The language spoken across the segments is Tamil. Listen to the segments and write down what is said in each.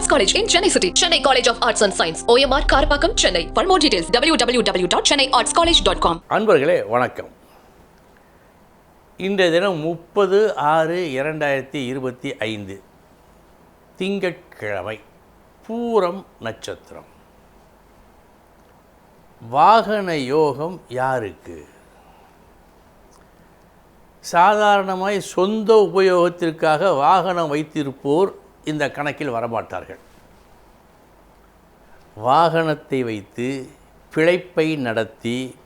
Arts college in Chennai city Chennai college of arts and science OMR Karapakkam Chennai for more details W W W dot Chennai arts college dot com அன்பர்களே வணக்கம் இன்றைய தினம் முப்பது ஆறு இரண்டாயிரத்தி இருபத்தி ஐந்து திங்கட்கிழமை பூரம் நட்சத்திரம் வாகன யோகம் யாருக்கு சாதாரணமாய் சொந்த உபயோகத்திற்காக வாகனம் வைத்திருப்போர் இந்த கணக்கில் வரமாட்டார்கள். வாகனத்தை வைத்து பிழைப்பை நடத்தி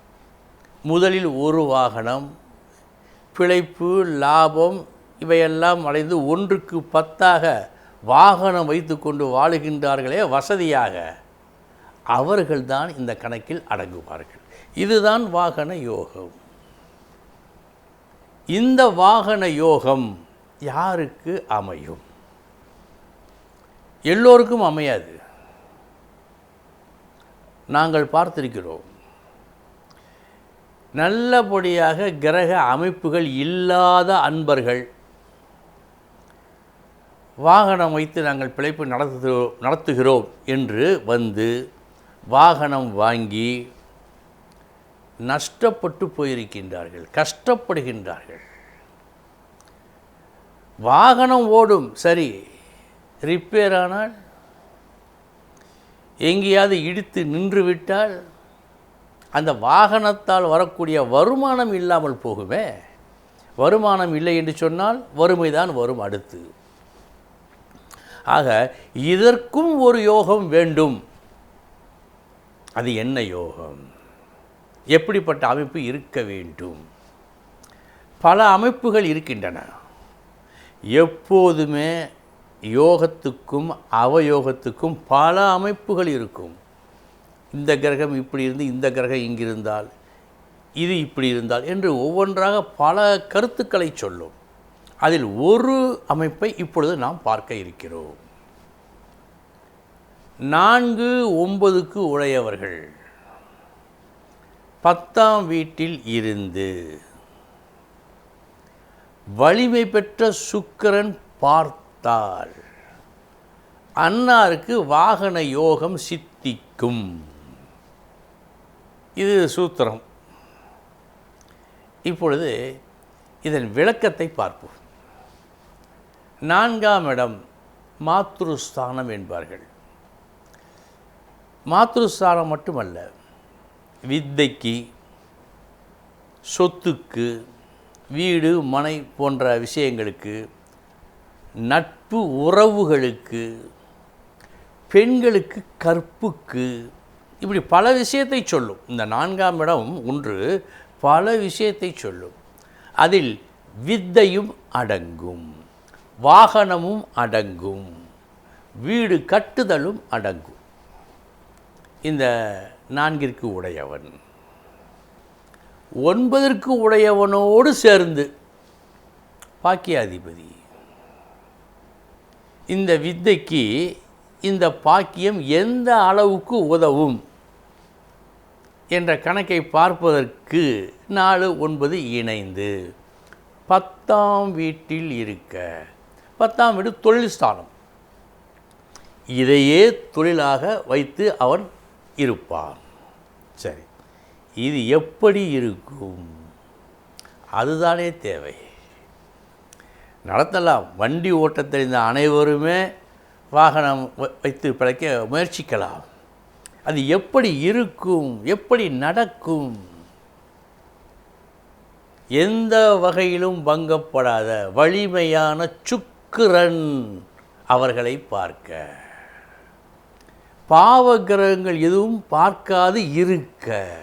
முதலில் ஒரு வாகனம் பிழைப்பு லாபம் இவையெல்லாம் அடைந்து ஒன்றுக்கு பத்தாக வாகனம் வைத்துக்கொண்டு வாழுகின்றார்களே வசதியாக அவர்கள்தான் இந்த கணக்கில் அடங்குவார்கள். இதுதான் வாகன யோகம். இந்த வாகன யோகம் யாருக்கு அமையும்? எல்லோருக்கும் அமையாது. நாங்கள் பார்த்திருக்கிறோம். நல்லபடியாக கிரக அமைப்புகள் இல்லாத அன்பர்கள் வாகனம் வைத்து நாங்கள் பிழைப்பு நடத்துகிறோம் நடத்துகிறோம் என்று வந்து வாகனம் வாங்கி நஷ்டப்பட்டு போயிருக்கின்றார்கள் கஷ்டப்படுகின்றார்கள். வாகனம் ஓடும் சரி ரிப்பேர் ஆனால் எங்கேயாவது இடித்து நின்று விட்டால் அந்த வாகனத்தால் வரக்கூடிய வருமானம் இல்லாமல் போகுமே. வருமானம் இல்லை என்று சொன்னால் வறுமைதான் வரும் அடுத்து. ஆக இதற்கும் ஒரு யோகம் வேண்டும். அது என்ன யோகம்? எப்படிப்பட்ட அமைப்பு இருக்க வேண்டும்? பல அமைப்புகள் இருக்கின்றன. எப்போதுமே யோகத்துக்கும் அவயோகத்துக்கும் பல அமைப்புகள் இருக்கும். இந்த கிரகம் இப்படி இருந்து இந்த கிரகம் இங்கிருந்தால் இது இப்படி இருந்தால் என்று ஒவ்வொன்றாக பல கருத்துக்களை சொல்லும். அதில் ஒரு அமைப்பை இப்பொழுது நாம் பார்க்க இருக்கிறோம். நான்கு ஒன்பதுக்கு உடையவர்கள். பத்தாம் வீட்டில் இருந்து வலிமை பெற்ற சுக்கிரன் பார்த்தால் அன்னாருக்கு வாகன யோகம் சித்திக்கும். இது சூத்திரம். இப்பொழுது இதன் விளக்கத்தை பார்ப்போம். நான்காம் இடம் மாத்ருஸ்தானம் என்பார்கள். மாத்ருஸ்தானம் மட்டுமல்ல வித்தைக்கு சொத்துக்கு வீடு மனை போன்ற விஷயங்களுக்கு நட்பு உறவுகளுக்கு பெண்களுக்கு கற்புக்கு இப்படி பல விஷயத்தை சொல்லும். இந்த நான்காம் இடம் ஒன்று பல விஷயத்தை சொல்லும். அதில் வித்தையும் அடங்கும் வாகனமும் அடங்கும் வீடு கட்டுதலும் அடங்கும். இந்த நான்கிற்கு உடையவன். ஒன்பதற்கு உடையவனோடு சேர்ந்து பாக்கியாதிபதி. இந்த வித்தைக்கு இந்த பாக்கியம் எந்த அளவுக்கு உதவும்? என்ற கணக்கை பார்ப்பதற்கு நாலு ஒன்பது இணைந்து பத்தாம் வீட்டில் இருக்க பத்தாம் வீடு தொழில் ஸ்தானம். இதையே தொழிலாக வைத்து அவன் இருப்பான் சரி இது எப்படி இருக்கும்? அதுதானே தேவை. நடத்தலாம். வண்டி ஓட்டத் தெரிந்த அனைவருமே வாகனம் வ- வைத்து பிழைக்க முயற்சிக்கலாம். அது எப்படி இருக்கும்? எப்படி நடக்கும்? எந்த வகையிலும் பங்கப்படாத வலிமையான சுக்கிரன் அவர்களை பார்க்க. பாவ கிரகங்கள் எதுவும் பார்க்காது இருக்க.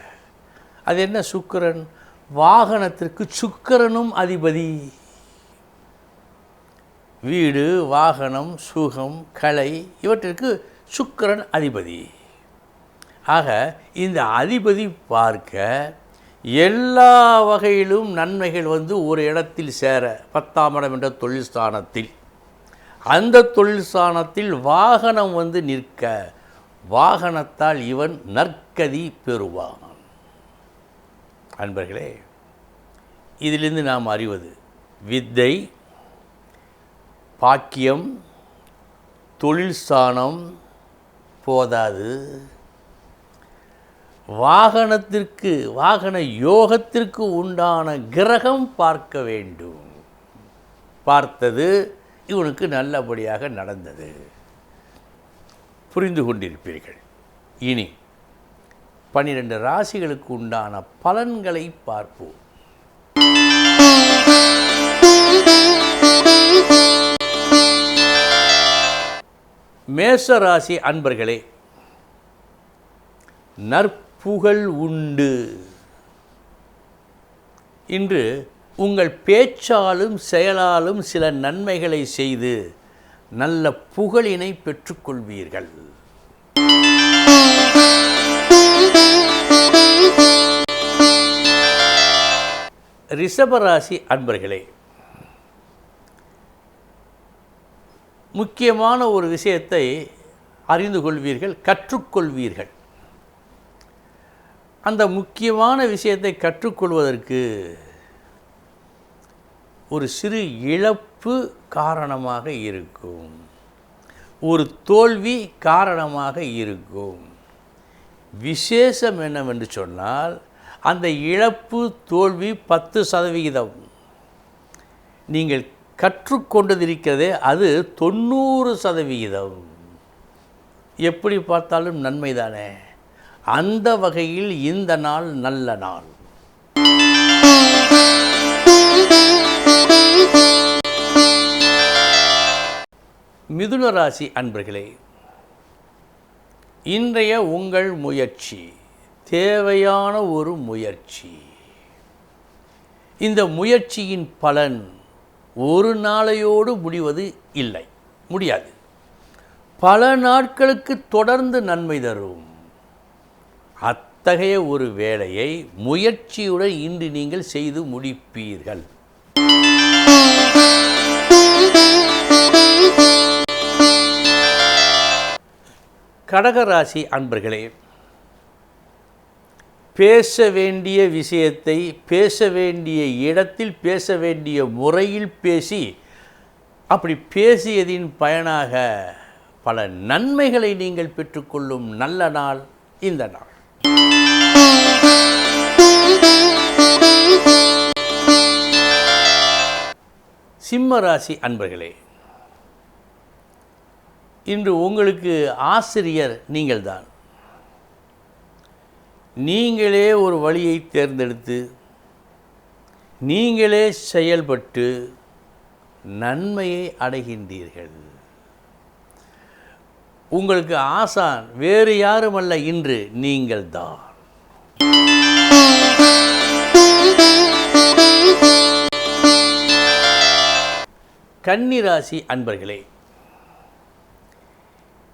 அது என்ன சுக்கிரன்? வாகனத்திற்கு சுக்கிரனும் அதிபதி. வீடு வாகனம் சுகம் கலை இவற்றிற்கு சுக்கிரன் அதிபதி. ஆக இந்த அதிபதி பார்க்க எல்லா வகையிலும் நன்மைகள் வந்து ஒரு இடத்தில் சேர பத்தாம் இடம் என்ற தொழில் ஸ்தானத்தில். அந்த தொழில் ஸ்தானத்தில் வாகனம் வந்து நிற்க வாகனத்தால் இவன் நற்கதி பெறுவான். அன்பர்களே இதிலிருந்து நாம் அறிவது வித்தை பாக்கியம் தொழில் ஸ்தானம் போதாது. வாகனத்திற்கு வாகன யோகத்திற்கு உண்டான கிரகம் பார்க்க வேண்டும். பார்த்தது இவனுக்கு நல்லபடியாக நடந்தது. புரிந்து கொண்டிருப்பீர்கள். இனி பன்னிரண்டு ராசிகளுக்கு உண்டான பலன்களை பார்ப்போம். மேஷ ராசி அன்பர்களே நற்புகழ் உண்டு. இன்று உங்கள் பேச்சாலும் செயலாலும் சில நன்மைகளை செய்து நல்ல புகழினை பெற்றுக்கொள்வீர்கள். ரிஷபராசி அன்பர்களே முக்கியமான ஒரு விஷயத்தை அறிந்து கொள்வீர்கள் கற்றுக்கொள்வீர்கள். அந்த முக்கியமான விஷயத்தை கற்றுக்கொள்வதற்கு ஒரு சிறு இழப்பு காரணமாக இருக்கும். ஒரு தோல்வி காரணமாக இருக்கும். விசேஷம் என்னவென்று சொன்னால் அந்த இழப்பு தோல்வி பத்து சதவிகிதம். நீங்கள் கற்றுக்கொண்டதிருக்கிறதே அது தொண்ணூறு சதவிகிதம். எப்படி பார்த்தாலும் நன்மைதானே? அந்த வகையில் இந்த நாள் நல்ல நாள். மிதுன ராசி அன்பர்களே இன்றைய உங்கள் முயற்சி தேவையான ஒரு முயற்சி. இந்த முயற்சியின் பலன் ஒரு நாளையோடு முடிவது இல்லை. முடியாது. பல நாட்களுக்கு தொடர்ந்து நன்மை தரும். அத்தகைய ஒரு வேலையை முயற்சியுடன் இன்று நீங்கள் செய்து முடிப்பீர்கள். கடகராசி அன்பர்களே பேச வேண்டிய விஷயத்தை பேச வேண்டிய இடத்தில் பேச வேண்டிய முறையில் பேசி அப்படி பேசியதின் பயனாக பல நன்மைகளை நீங்கள் பெற்றுக்கொள்ளும் நல்ல நாள் இந்த நாள். சிம்ம ராசி அன்பர்களே இன்று உங்களுக்கு ஆசிரியர் நீங்கள்தான். நீங்களே ஒரு வழியை தேர்ந்தெடுத்து நீங்களே செயல்பட்டு நன்மையை அடைகின்றீர்கள். உங்களுக்கு ஆசான் வேறு யாருமல்ல இன்று நீங்கள் தான் கன்னிராசி அன்பர்களே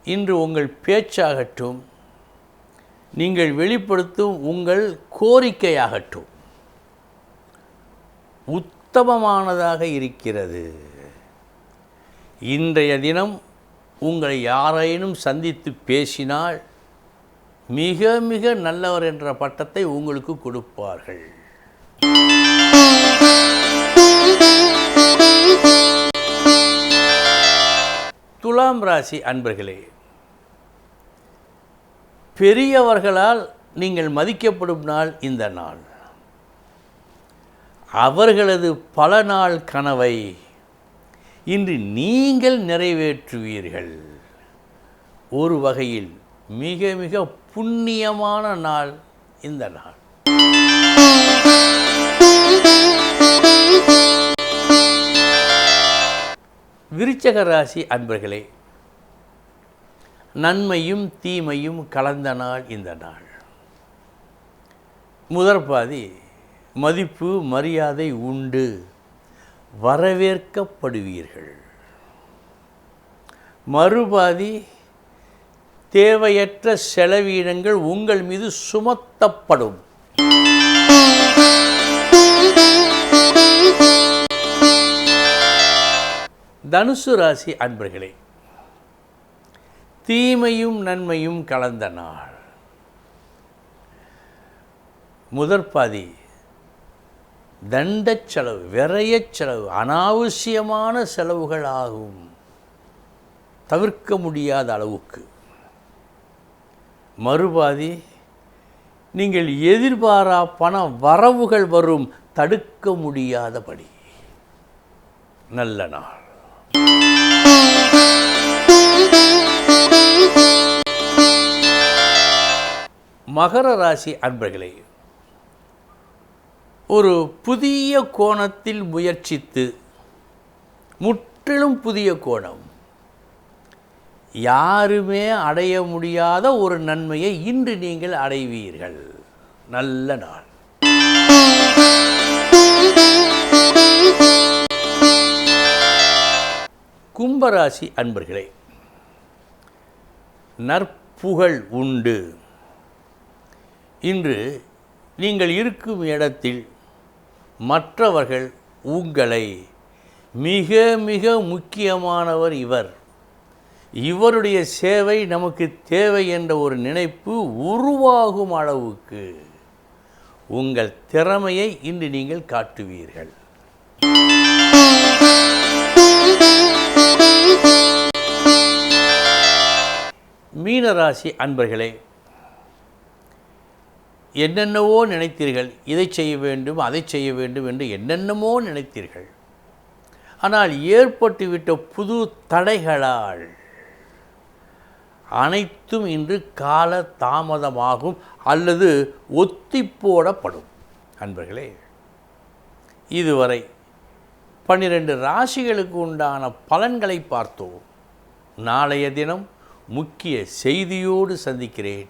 இன்று உங்கள் பேச்சாகட்டும் நீங்கள் வெளிப்படுத்தும் உங்கள் கோரிக்கையாகட்டும். உத்தமமானதாக இருக்கிறது. இன்றைய தினம் உங்களை யாரேனும் சந்தித்து பேசினால் மிக மிக நல்லவர் என்ற பட்டத்தை உங்களுக்கு கொடுப்பார்கள். துலாம் ராசி அன்பர்களே பெரியவர்களால் நீங்கள் மதிக்கப்படும் நாள் இந்த நாள். அவர்களது பல நாள் கனவை இன்று நீங்கள் நிறைவேற்றுவீர்கள். ஒரு வகையில் மிக மிக புண்ணியமான நாள் இந்த நாள். விருச்சக ராசி அன்பர்களே நன்மையும் தீமையும் கலந்த நாள் இந்த நாள். முதற் பாதி மதிப்பு மரியாதை உண்டு. வரவேற்கப்படுவீர்கள். மறுபாதி தேவையற்ற செலவீனங்கள் உங்கள் மீது சுமத்தப்படும். தனுசு ராசி அன்பர்களே தீமையும் நன்மையும் கலந்த நாள். முதற்பாதி தண்டச் செலவு விரைய செலவு அனாவசியமான செலவுகள் ஆகும். தவிர்க்க முடியாத அளவுக்கு. மறுபாதி நீங்கள் எதிர்பாரா பண வரவுகள் வரும் தடுக்க முடியாதபடி. நல்ல நாள். மகர ராசி அன்பர்களே ஒரு புதிய கோணத்தில் முயற்சித்து முற்றிலும் புதிய கோணம். யாருமே அடைய முடியாத ஒரு நன்மையை இன்று நீங்கள் அடைவீர்கள். நல்ல நாள். கும்பராசி அன்பர்களே நற்புகழ் உண்டு. இன்று நீங்கள் இருக்கும் இடத்தில் மற்றவர்கள் உங்களை மிக மிக முக்கியமானவர் இவர். இவருடைய சேவை நமக்கு தேவை என்ற ஒரு நினைப்பு உருவாகும் அளவுக்கு உங்கள் திறமையை இன்று நீங்கள் காட்டுவீர்கள். மீனராசி அன்பர்களே என்னென்னவோ நினைத்தீர்கள் இதை செய்ய வேண்டும் அதை செய்ய வேண்டும் என்று என்னென்னமோ நினைத்தீர்கள். ஆனால் ஏற்பட்டுவிட்ட புது தடைகளால் அனைத்தும் இன்று கால தாமதமாகும் அல்லது ஒத்திப்போடப்படும் அன்பர்களே இதுவரை பன்னிரண்டு ராசிகளுக்கு உண்டான பலன்களை பார்த்தோம். நாளைய தினம் முக்கிய செய்தியோடு சந்திக்கிறேன்.